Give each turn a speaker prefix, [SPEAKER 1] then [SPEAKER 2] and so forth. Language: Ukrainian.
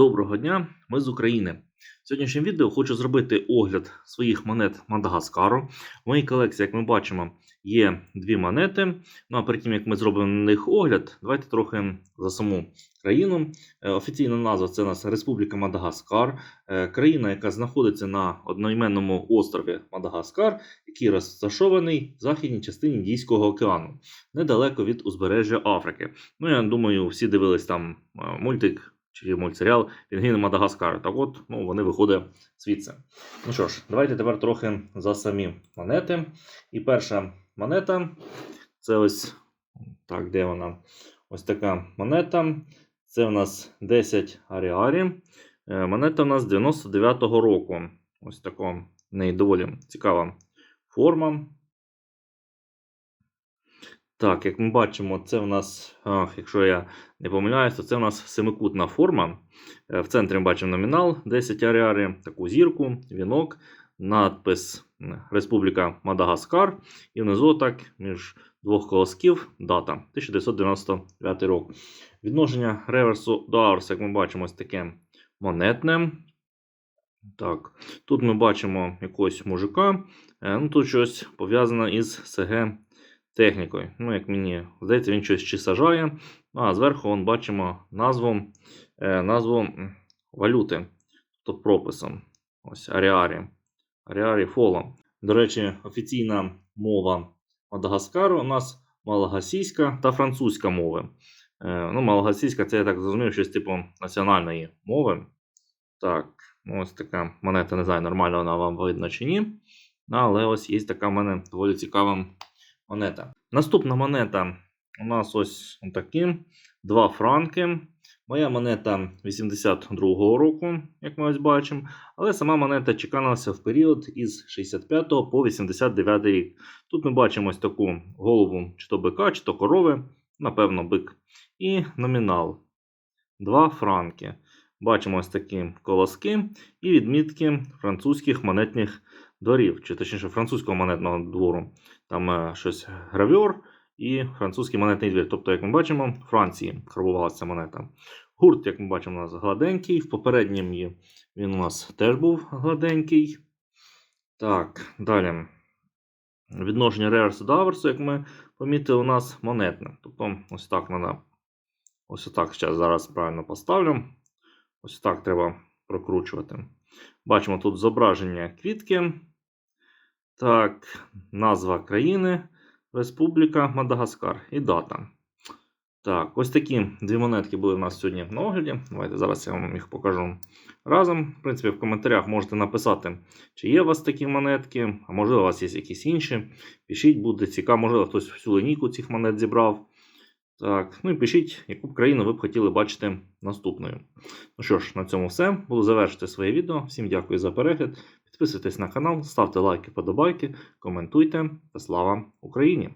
[SPEAKER 1] Доброго дня, ми з України. В сьогоднішньому відео хочу зробити огляд своїх монет Мадагаскару. В моїй колекції, як ми бачимо, є дві монети. Ну а перед тим як ми зробимо на них огляд, давайте трохи за саму країну. Е, Офіційна назва це у нас Республіка Мадагаскар, Е, країна, яка знаходиться на одноіменному острові Мадагаскар, який розташований в західній частині Індійського океану, недалеко від узбережжя Африки. Ну, я думаю, всі дивились там е, мультик чи мультсеріал Пінгвіни Мадагаскара. Так от, ну, вони виходять звідси. Ну що ж, давайте тепер трохи за самі монети. І перша монета це ось так, де вона? Ось така монета. Це у нас 10 аріарі. Е, Монета у нас 99-го року. Ось така в неї доволі цікава форма. Так, як ми бачимо, це в нас, ах, якщо я не помиляюсь, то це в нас семикутна форма. Е, В центрі ми бачимо номінал 10 аріари, таку зірку, вінок, надпис Республіка Мадагаскар. І внизу так між двох колосків дата 1999 рік. Відношення реверсу до аверсу, як ми бачимо, ось таке монетне. Так, тут ми бачимо якогось мужика. Е, Ну, тут щось пов'язане із СГ технікою. Ну, як мені здається, він щось чи сажає. Ну, а зверху вон бачимо назву, е, назву валюти, тобто прописом. Ось Аріарі. Аріарі Фоло. До речі, офіційна мова Мадагаскару у нас малагасійська та французька мови. Е, ну, малагасійська це я так зрозумів, щось типу національної мови. Так, ну, ось така монета, не знаю, нормально вона вам видно чи ні. Але ось є така в мене доволі цікава монета. Наступна монета у нас ось такі. Два франки. Моя монета 82-го року, як ми ось бачимо. Але сама монета чекалася в період із 65 по 89 рік. Тут ми бачимо ось таку голову чи то бика, чи то корови, напевно, бик. І номінал. Два франки. Бачимо ось такі колоски і відмітки французьких монетних дворів, чи точніше французького монетного двору. Там е, щось гравьор і французький монетний двір. Тобто, як ми бачимо, в Франції карбувалася монета. Гурт, як ми бачимо, у нас гладенький. В попередньому він у нас теж був гладенький. Так, далі. Відношення реверсу до аверсу, як ми помітили, у нас монетне. Тобто, ось так треба. Ось так зараз, зараз правильно поставлю. Ось так треба прокручувати. Бачимо тут зображення квітки. Так, назва країни, Республіка Мадагаскар і дата. Так, ось такі дві монетки були в нас сьогодні на огляді. Давайте зараз я вам їх покажу разом. В принципі, в коментарях можете написати, чи є у вас такі монетки, а можливо, у вас є якісь інші. Пишіть, буде цікаво, можливо, хтось всю лінійку цих монет зібрав. Так, ну і пишіть, яку б країну ви б хотіли бачити наступною. Ну що ж, на цьому все. Буду завершити своє відео. Всім дякую за перегляд. Підписуйтесь на канал, ставте лайки, подобайки, коментуйте та слава Україні!